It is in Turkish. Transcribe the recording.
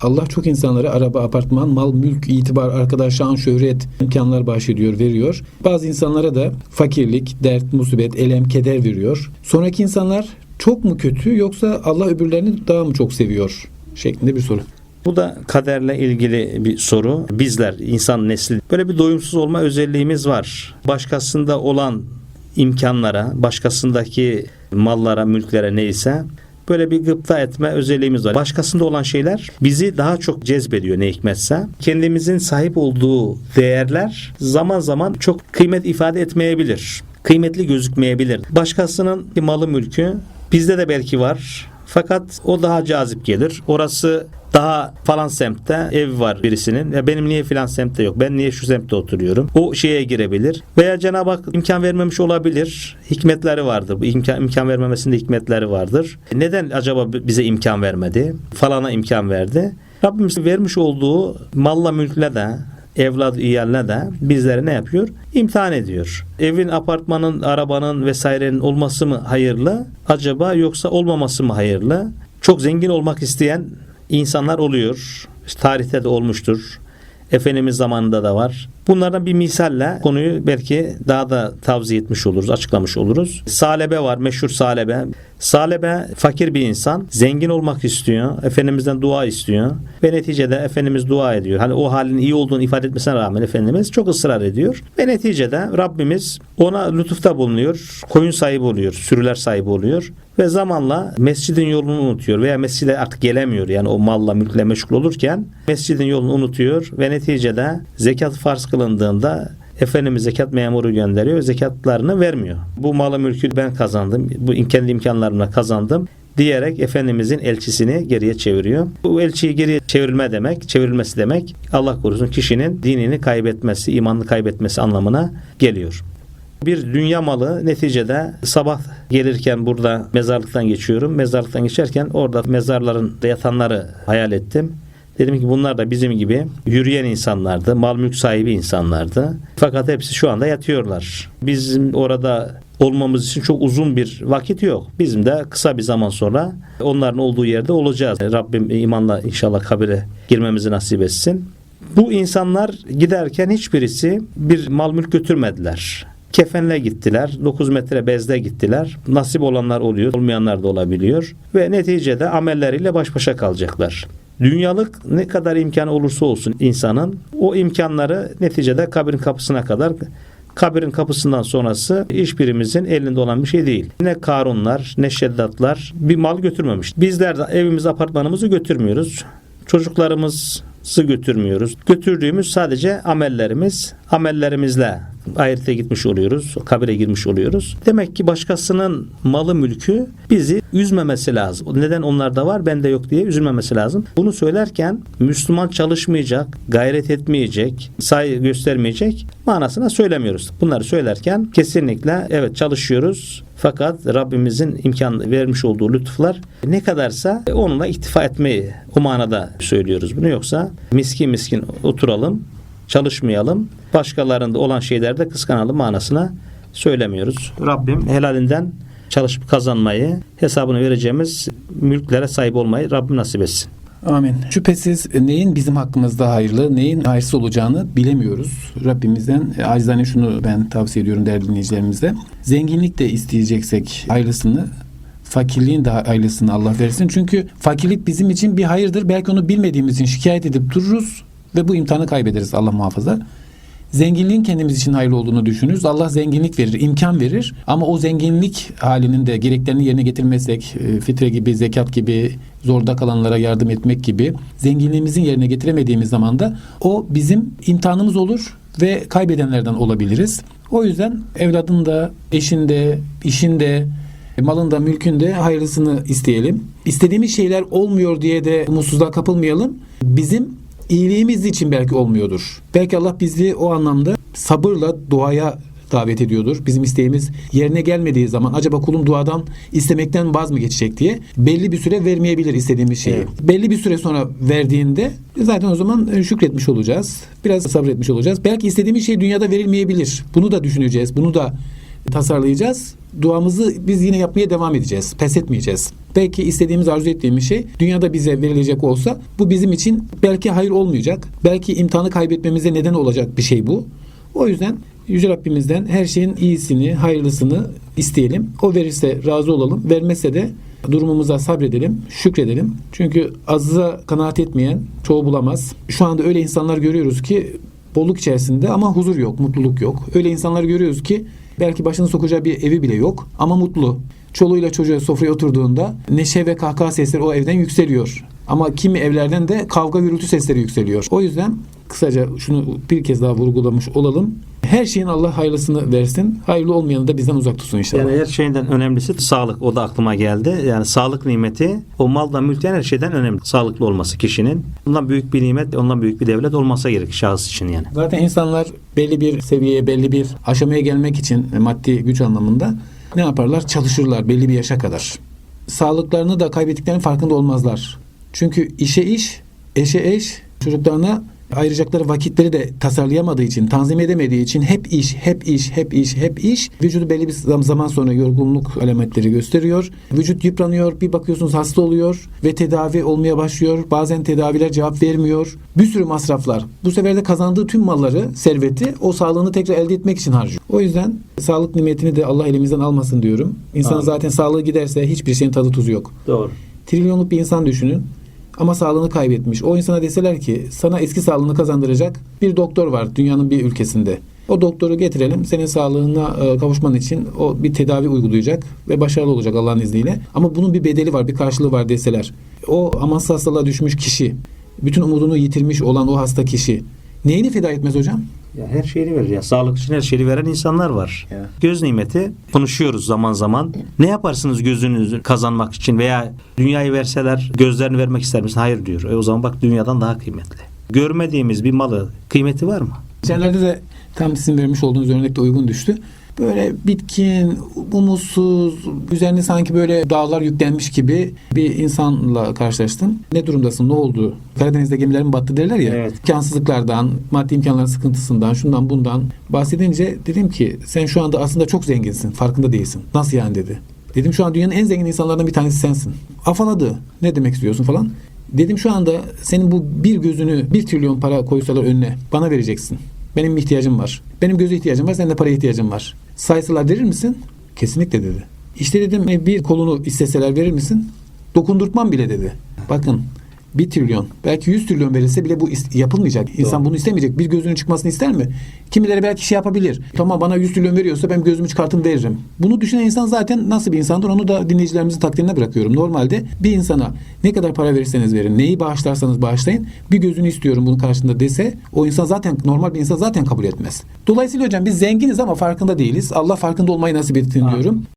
Allah çok insanlara araba, apartman, mal, mülk, itibar, arkadaş, şan, şöhret imkanlar bahşediyor, veriyor. Bazı insanlara da fakirlik, dert, musibet, elem, keder veriyor. Sonraki insanlar çok mu kötü yoksa Allah öbürlerini daha mı çok seviyor? şeklinde bir soru. Bu da kaderle ilgili bir soru. Bizler insan nesli böyle bir doyumsuz olma özelliğimiz var. Başkasında olan imkanlara, başkasındaki mallara, mülklere neyse böyle bir gıpta etme özelliğimiz var. Başkasında olan şeyler bizi daha çok cezbediyor ne hikmetse. Kendimizin sahip olduğu değerler zaman zaman çok kıymet ifade etmeyebilir. Kıymetli gözükmeyebilir. Başkasının malı mülkü bizde de belki var. Fakat o daha cazip gelir. Orası daha falan semtte ev var birisinin. Ya benim niye filan semtte yok? Ben niye şu semtte oturuyorum? O şeye girebilir. Veya Cenab-ı Hak imkan vermemiş olabilir. Hikmetleri vardır. Bu imkan, imkan vermemesinde hikmetleri vardır. Neden acaba bize imkan vermedi? Falana imkan verdi. Rabbimiz vermiş olduğu malla mülkle de evlat iyaline de bizlere ne yapıyor? İmtihan ediyor. Evin, apartmanın, arabanın vesairenin olması mı hayırlı acaba yoksa olmaması mı hayırlı? Çok zengin olmak isteyen insanlar oluyor. İşte tarihte de olmuştur. Efendimiz zamanında da var. Bunlardan bir misalle konuyu belki daha da tavsiye etmiş oluruz, açıklamış oluruz. Salebe var, meşhur Salebe. Salebe fakir bir insan, zengin olmak istiyor, Efendimiz'den dua istiyor ve neticede Efendimiz dua ediyor. Hani o halin iyi olduğunu ifade etmesine rağmen Efendimiz çok ısrar ediyor ve neticede Rabbimiz ona lütufta bulunuyor, koyun sahibi oluyor, sürüler sahibi oluyor ve zamanla mescidin yolunu unutuyor veya mescide artık gelemiyor yani o malla mülkle meşgul olurken mescidin yolunu unutuyor ve neticede zekat farz kılındığında Efendimiz zekat memuru gönderiyor. Zekatlarını vermiyor. Bu malı mülkü ben kazandım. Bu kendi imkanlarımla kazandım diyerek Efendimizin elçisini geriye çeviriyor. Bu elçiyi geriye çevrilme demek, çevrilmesi demek Allah korusun kişinin dinini kaybetmesi, imanını kaybetmesi anlamına geliyor. Bir dünya malı neticede sabah gelirken burada mezarlıktan geçiyorum. Mezarlıktan geçerken orada mezarların yatanları hayal ettim. Dedim ki bunlar da bizim gibi yürüyen insanlardı, mal mülk sahibi insanlardı. Fakat hepsi şu anda yatıyorlar. Bizim orada olmamız için çok uzun bir vakit yok. Bizim de kısa bir zaman sonra onların olduğu yerde olacağız. Rabbim imanla inşallah kabire girmemizi nasip etsin. Bu insanlar giderken hiçbirisi bir mal mülk götürmediler. Kefenle gittiler. 9 metre bezle gittiler. Nasip olanlar oluyor, olmayanlar da olabiliyor. Ve neticede amelleriyle baş başa kalacaklar. Dünyalık ne kadar imkan olursa olsun insanın o imkanları neticede kabrin kapısına kadar kabirin kapısından sonrası hiçbirimizin elinde olan bir şey değil. Ne Karunlar ne Şeddatlar bir mal götürmemiş. Bizler de evimiz apartmanımızı götürmüyoruz. Çocuklarımızı götürmüyoruz. Götürdüğümüz sadece amellerimiz. Amellerimizle ahirete gitmiş oluyoruz. Kabire girmiş oluyoruz. Demek ki başkasının malı mülkü bizi üzmemesi lazım. Neden onlarda var bende yok diye üzülmemesi lazım. Bunu söylerken Müslüman çalışmayacak, gayret etmeyecek, saygı göstermeyecek manasına söylemiyoruz. Bunları söylerken kesinlikle evet çalışıyoruz. Fakat Rabbimizin imkan vermiş olduğu lütuflar ne kadarsa onunla iktifa etmeyi o manada söylüyoruz bunu. Yoksa miskin miskin oturalım, çalışmayalım. Başkalarında olan şeylerde kıskanalım manasına söylemiyoruz. Rabbim helalinden çalışıp kazanmayı, hesabını vereceğimiz mülklere sahip olmayı Rabbim nasip etsin. Amin. Şüphesiz neyin bizim hakkımızda hayırlı, neyin hayırsız olacağını bilemiyoruz. Rabbimizden e, acizane şunu ben tavsiye ediyorum değerli dinleyicilerimize. Zenginlik de isteyeceksek hayırlısını, fakirliğin de hayırlısını Allah versin. Çünkü fakirlik bizim için bir hayırdır. Belki onu bilmediğimiz için şikayet edip dururuz ve bu imtihanı kaybederiz Allah muhafaza. Zenginliğin kendimiz için hayırlı olduğunu düşünürüz. Allah zenginlik verir, imkan verir. Ama o zenginlik halinin de gereklerini yerine getirmezsek, e, fitre gibi, zekat gibi, zorda kalanlara yardım etmek gibi zenginliğimizin yerine getiremediğimiz zaman da o bizim imtihanımız olur ve kaybedenlerden olabiliriz. O yüzden evladın da, eşin de, işin de, malın da, mülkün de hayırlısını isteyelim. İstediğimiz şeyler olmuyor diye de umutsuzluğa kapılmayalım. Bizim iyiliğimiz için belki olmuyordur. Belki Allah bizi o anlamda sabırla duaya davet ediyordur. Bizim isteğimiz yerine gelmediği zaman acaba kulum duadan istemekten vaz mı geçecek diye belli bir süre vermeyebilir istediğimiz şeyi. Evet. Belli bir süre sonra verdiğinde zaten o zaman e, şükretmiş olacağız. Biraz sabretmiş olacağız. Belki istediğimiz şey dünyada verilmeyebilir. Bunu da düşüneceğiz. Bunu da tasarlayacağız. Duamızı biz yine yapmaya devam edeceğiz. Pes etmeyeceğiz. Belki istediğimiz, arzu ettiğimiz şey dünyada bize verilecek olsa bu bizim için belki hayır olmayacak. Belki imtihanı kaybetmemize neden olacak bir şey bu. O yüzden Yüce Rabbimizden her şeyin iyisini, hayırlısını isteyelim. O verirse razı olalım. Vermezse de durumumuza sabredelim, şükredelim. Çünkü azza kanaat etmeyen çoğu bulamaz. Şu anda öyle insanlar görüyoruz ki bolluk içerisinde ama huzur yok, mutluluk yok. Öyle insanlar görüyoruz ki belki başını sokacağı bir evi bile yok ama mutlu. Çoluğuyla çocuğu sofraya oturduğunda neşe ve kahkaha sesleri o evden yükseliyor. Ama kimi evlerden de kavga gürültü sesleri yükseliyor. O yüzden kısaca şunu bir kez daha vurgulamış olalım. Her şeyin Allah hayırlısını versin. Hayırlı olmayanı da bizden uzak tutsun inşallah. Yani her şeyden önemlisi sağlık. O da aklıma geldi. Yani sağlık nimeti o maldan mülkten her şeyden önemli. Sağlıklı olması kişinin. Ondan büyük bir nimet, ondan büyük bir devlet olmasa gerek şahıs için yani. Zaten insanlar belli bir seviyeye, belli bir aşamaya gelmek için maddi güç anlamında ne yaparlar? Çalışırlar belli bir yaşa kadar. Sağlıklarını da kaybettiklerinin farkında olmazlar. Çünkü işe iş, eşe eş, çocuklarına ayıracakları vakitleri de tasarlayamadığı için, tanzim edemediği için hep iş, hep iş, hep iş, hep iş. Vücudu belli bir zam- zaman sonra yorgunluk alametleri gösteriyor. Vücut yıpranıyor, bir bakıyorsunuz hasta oluyor ve tedavi olmaya başlıyor. Bazen tedaviler cevap vermiyor. Bir sürü masraflar. Bu sefer de kazandığı tüm malları, serveti o sağlığını tekrar elde etmek için harcıyor. O yüzden sağlık nimetini de Allah elimizden almasın diyorum. İnsanın Amin. zaten sağlığı giderse hiçbir şeyin tadı tuzu yok. Doğru. Trilyonluk bir insan düşünün. Ama sağlığını kaybetmiş. O insana deseler ki sana eski sağlığını kazandıracak bir doktor var dünyanın bir ülkesinde. O doktoru getirelim. Senin sağlığına e, kavuşman için o bir tedavi uygulayacak ve başarılı olacak Allah'ın izniyle. Ama bunun bir bedeli var, bir karşılığı var deseler. O amansız hastalığa düşmüş kişi, bütün umudunu yitirmiş olan o hasta kişi neyini feda etmez hocam? Ya her şeyini verir. Ya sağlık için her şeyi veren insanlar var. Ya. Göz nimeti konuşuyoruz zaman zaman. Ne yaparsınız gözünüzü kazanmak için veya dünyayı verseler gözlerini vermek ister misin? Hayır diyor. E o zaman bak dünyadan daha kıymetli. Görmediğimiz bir malı kıymeti var mı? Geçenlerde de tam sizin vermiş olduğunuz örnekte uygun düştü. Böyle bitkin, umutsuz, üzerine sanki böyle dağlar yüklenmiş gibi bir insanla karşılaştım. Ne durumdasın, ne oldu? Karadeniz'de gemilerin battı derler ya. Evet. İmkansızlıklardan, maddi imkanların sıkıntısından, şundan bundan bahsedince dedim ki sen şu anda aslında çok zenginsin, farkında değilsin. Nasıl yani dedi. Dedim şu an dünyanın en zengin insanlardan bir tanesi sensin. Afaladı. Ne demek istiyorsun falan. Dedim şu anda senin bu bir gözünü bir trilyon para koysalar önüne bana vereceksin. Benim ihtiyacım var. Benim göze ihtiyacım var. Senin de paraya ihtiyacın var. Saysalar verir misin? Kesinlikle dedi. İşte dedim "e, bir kolunu isteseler verir misin? Dokundurtmam bile dedi. Bakın bir trilyon belki 100 trilyon verilse bile bu yapılmayacak. İnsan Doğru. bunu istemeyecek. Bir gözünün çıkmasını ister mi? Kimileri belki şey yapabilir. Tamam bana 100 trilyon veriyorsa ben gözümü çıkartım veririm. Bunu düşünen insan zaten nasıl bir insandır onu da dinleyicilerimizin takdirine bırakıyorum. Normalde bir insana ne kadar para verirseniz verin, neyi bağışlarsanız bağışlayın. Bir gözünü istiyorum bunun karşında dese o insan zaten normal bir insan zaten kabul etmez. Dolayısıyla hocam biz zenginiz ama farkında değiliz. Allah farkında olmayı nasip etsin diyorum.